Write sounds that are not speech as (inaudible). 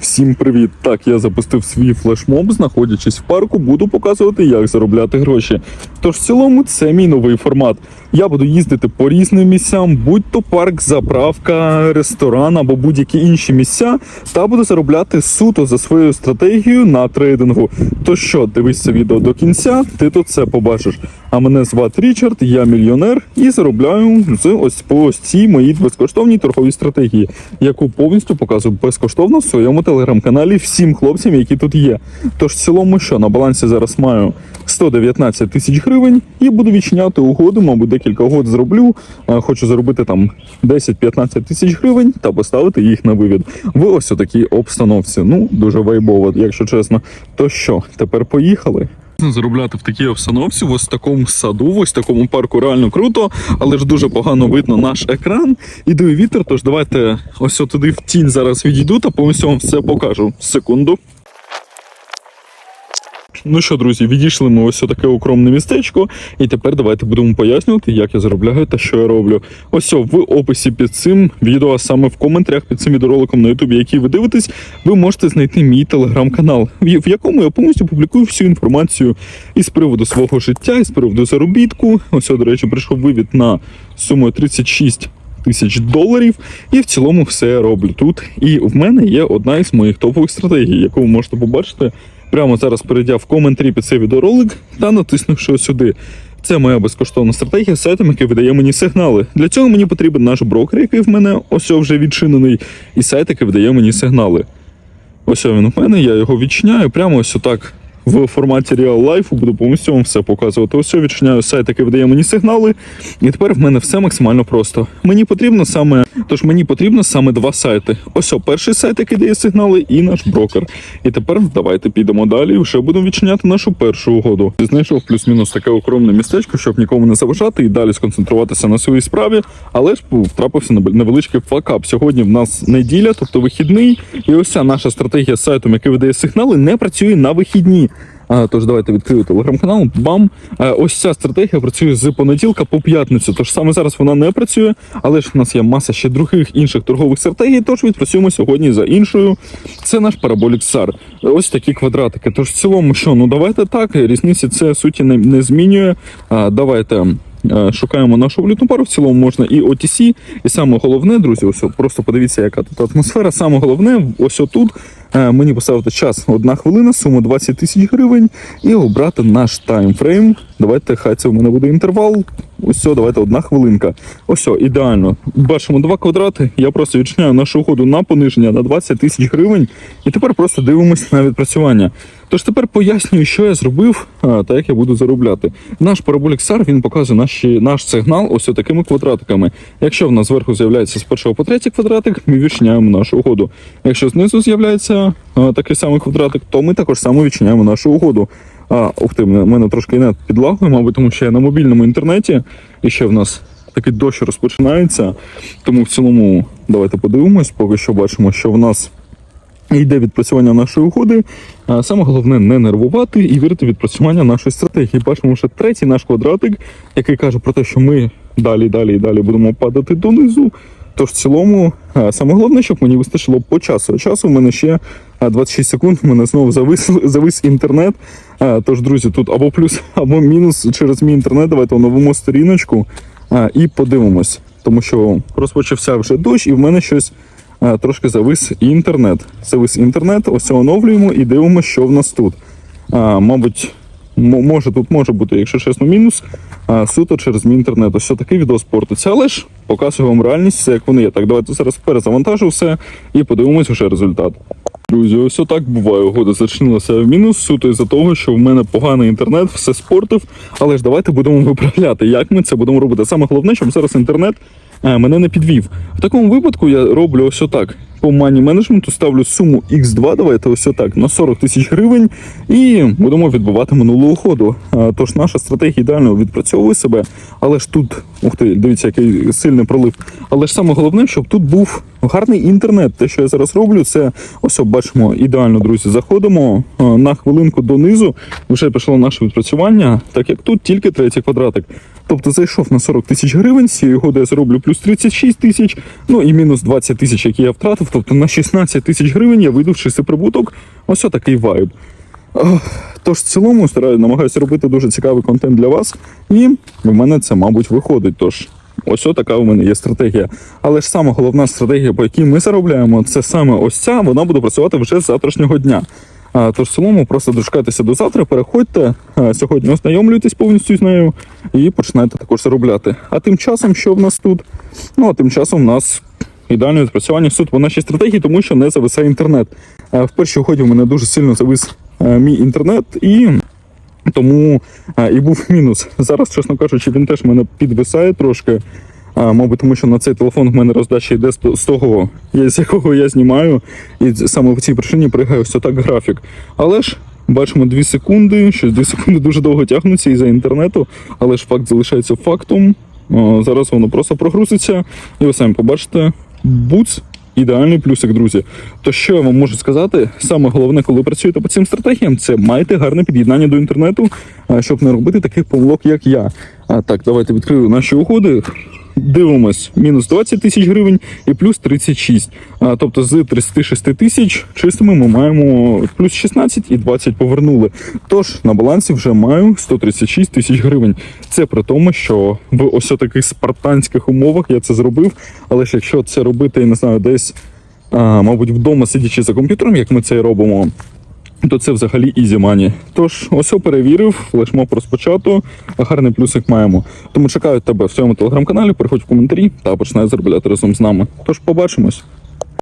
Всім привіт! Так, я запустив свій флешмоб, знаходячись в парку, буду показувати, як заробляти гроші. Тож в цілому це мій новий формат. Я буду їздити по різним місцям, будь то парк, заправка, ресторан або будь-які інші місця, та буду заробляти суто за своєю стратегією на трейдингу. То що, дивись це відео до кінця, ти тут це побачиш. А мене звати Річард, я мільйонер і заробляю з ось по ось цій моїй безкоштовній торговій стратегії, яку повністю показую безкоштовно в своєму телеграм-каналі всім хлопцям, які тут є. Тож в цілому, що на балансі зараз маю 119 тисяч гривень і буду відчиняти угоду, мабуть, декілька угод зроблю. Хочу заробити там 10-15 тисяч гривень та поставити їх на вивід в ось такій обстановці. Ну дуже вайбово, якщо чесно. То що, тепер поїхали? Заробляти в такій обстановці, в ось такому саду, в ось такому парку реально круто, але ж дуже погано видно наш екран. І вітер, тож давайте ось туди в тінь зараз відійду та повністю вам все покажу. Секунду. Ну що, друзі, відійшли ми ось таке укромне містечко, і тепер давайте будемо пояснювати, як я заробляю та що я роблю. Ось в описі під цим відео, а саме в коментарях під цим відеороликом на Ютубі, який ви дивитесь, ви можете знайти мій телеграм-канал, в якому я повністю публікую всю інформацію із приводу свого життя, із приводу заробітку. Ось, до речі, прийшов вивід на суму 36 тисяч доларів, і в цілому все роблю тут. І в мене є одна із моїх топових стратегій, яку ви можете побачити прямо зараз, перейдя в коментарі під цей відеоролик та натиснувши сюди. Це моя безкоштовна стратегія з сайтом, який видає мені сигнали. Для цього мені потрібен наш брокер, який в мене ось вже відчинений, і сайт, який видає мені сигнали. Ось він у мене, я його відчиняю прямо ось отак в форматі Real Life, буду повністю вам все показувати. Ось відчиняю сайт, який видає мені сигнали. І тепер в мене все максимально просто. Мені потрібно саме, тож мені потрібно саме два сайти. Ось о, перший сайт, який дає сигнали, і наш брокер. І тепер давайте підемо далі. і Вже будемо відчиняти нашу першу угоду. Знайшов плюс-мінус таке укромне містечко, щоб нікому не заважати і далі сконцентруватися на своїй справі. Але ж втрапився на невеличкий факап. Сьогодні в нас неділя, тобто вихідний. І ось ця наша стратегія з сайтом, який видає сигнали, не працює на вихідні. Тож давайте відкрию телеграм-канал. Бам! Ось ця стратегія працює з понеділка по п'ятницю. Тож саме зараз вона не працює, але ж в нас є маса ще других інших торгових стратегій. Тож відпрацюємо сьогодні за іншою. Це наш параболік SAR. Ось такі квадратики. Тож в цілому, що ну давайте так. Різниці це суті не, не змінює. Давайте. е, Шукаємо нашу валютну пару, в цілому можна і OTC, і саме головне, друзі, ось просто подивіться, яка тут атмосфера. Саме головне, ось отут е, мені поставити час одна хвилина, суму 20 тисяч гривень, і обрати наш таймфрейм. Давайте, хай це в мене буде інтервал. Ось давайте одна хвилинка. Ось ідеально. Бачимо два квадрати. Я просто відчиняю нашу угоду на пониження на 20 тисяч гривень. І тепер просто дивимося на відпрацювання. Тож тепер пояснюю, що я зробив та як я буду заробляти. Наш параболік SAR, він показує наші, наш сигнал ось такими квадратиками. Якщо в нас зверху з'являється з першого по третій квадратик, ми відчиняємо нашу угоду. Якщо знизу з'являється а, такий самий квадратик, то ми також само відчиняємо нашу угоду. А, ух ти, в мене, трошки інет підлагує, мабуть, тому що я на мобільному інтернеті, і ще в нас такий дощ розпочинається. Тому в цілому давайте подивимось, поки що бачимо, що в нас йде відпрацювання нашої угоди. А Саме головне не нервувати і вірити відпрацювання нашої стратегії. Бачимо, що третій наш квадратик, який каже про те, що ми далі, далі і далі будемо падати донизу. Тож в цілому, а, саме головне, щоб мені вистачило по часу. Часу в мене ще 26 секунд, в мене знову завис, (laughs) завис інтернет. Тож, друзі, тут або плюс, (laughs) або мінус через мій інтернет. Давайте оновимо сторіночку і подивимось. Тому що розпочався вже дощ, і в мене щось трошки завис інтернет. Завис інтернет, ось оновлюємо і дивимося, що в нас тут. Мабуть, може тут може бути, якщо чесно, мінус. А, суто через мій інтернет. Ось такий відео спортиться. Але ж показую вам реальність, все як вони є. Так, давайте зараз перезавантажу все і подивимось вже результат. Друзі, ось отак буває. Угода зачинилася в мінус суто із-за того, що в мене поганий інтернет, все спортив. Але ж давайте будемо виправляти, як ми це будемо робити. Саме головне, щоб зараз інтернет е, мене не підвів. В такому випадку я роблю ось отак. По мані менеджменту ставлю суму X2, давайте ось отак, на 40 тисяч гривень, і будемо відбувати минулого уходу. Е, Тож наша стратегія ідеально відпрацьовує себе, але ж тут, ух ти, дивіться, який сильний пролив. Але ж саме головне, щоб тут був гарний інтернет. Те, що я зараз роблю, це ось бачимо ідеально, друзі. Заходимо е, на хвилинку донизу. Вже пішло наше відпрацювання, так як тут тільки третій квадратик. Тобто зайшов на 40 тисяч гривень, з цієї годи я зароблю плюс 36 тисяч, ну і мінус 20 тисяч, які я втратив. Тобто на 16 тисяч гривень я вийду в чистий прибуток. Ось такий вайб. Тож в цілому стараю, намагаюся робити дуже цікавий контент для вас, і в мене це, мабуть, виходить. Тож ось така у мене є стратегія. Але ж саме головна стратегія, по якій ми заробляємо, це саме ось ця, вона буде працювати вже з завтрашнього дня. Тож в цілому просто дочекайтеся до завтра, переходьте сьогодні, ознайомлюйтесь повністю з нею і починайте також заробляти. А тим часом, що в нас тут? Ну а тим часом в нас ідеальне відпрацювання суд по нашій стратегії, тому що не зависає інтернет. В першій угоді в мене дуже сильно завис е, мій інтернет і. Тому а, і був (laughs) мінус. Зараз, чесно кажучи, він теж мене підвисає трошки. А, мабуть, тому що на цей телефон в мене роздача йде з того, з якого я знімаю, і саме в цій причині пригає ось так графік. Але ж бачимо 2 секунди, що 2 секунди дуже довго тягнуться із-за інтернету, але ж факт залишається фактом. А, зараз воно просто прогрузиться, і ви самі побачите, буц ідеальний плюсик, друзі. То що я вам можу сказати? Саме головне, коли працюєте по цим стратегіям, це майте гарне під'єднання до інтернету, щоб не робити таких помилок, як я. А так, давайте відкрию наші угоди. Дивимось, мінус 20 тисяч гривень і плюс 36. Тобто з 36 тисяч чистими ми маємо плюс 16 і 20 повернули. Тож на балансі вже маю 136 тисяч гривень. Це при тому, що в ось таких спартанських умовах я це зробив. Але ж якщо це робити, я не знаю, десь, мабуть, вдома сидячи за комп'ютером, як ми це робимо. То це взагалі ізі мані. Тож, ось перевірив, флешмоб розпочато, гарний плюсик маємо. Тому чекаю тебе в своєму телеграм-каналі, приходь в коментарі та починай заробляти разом з нами. Тож побачимось.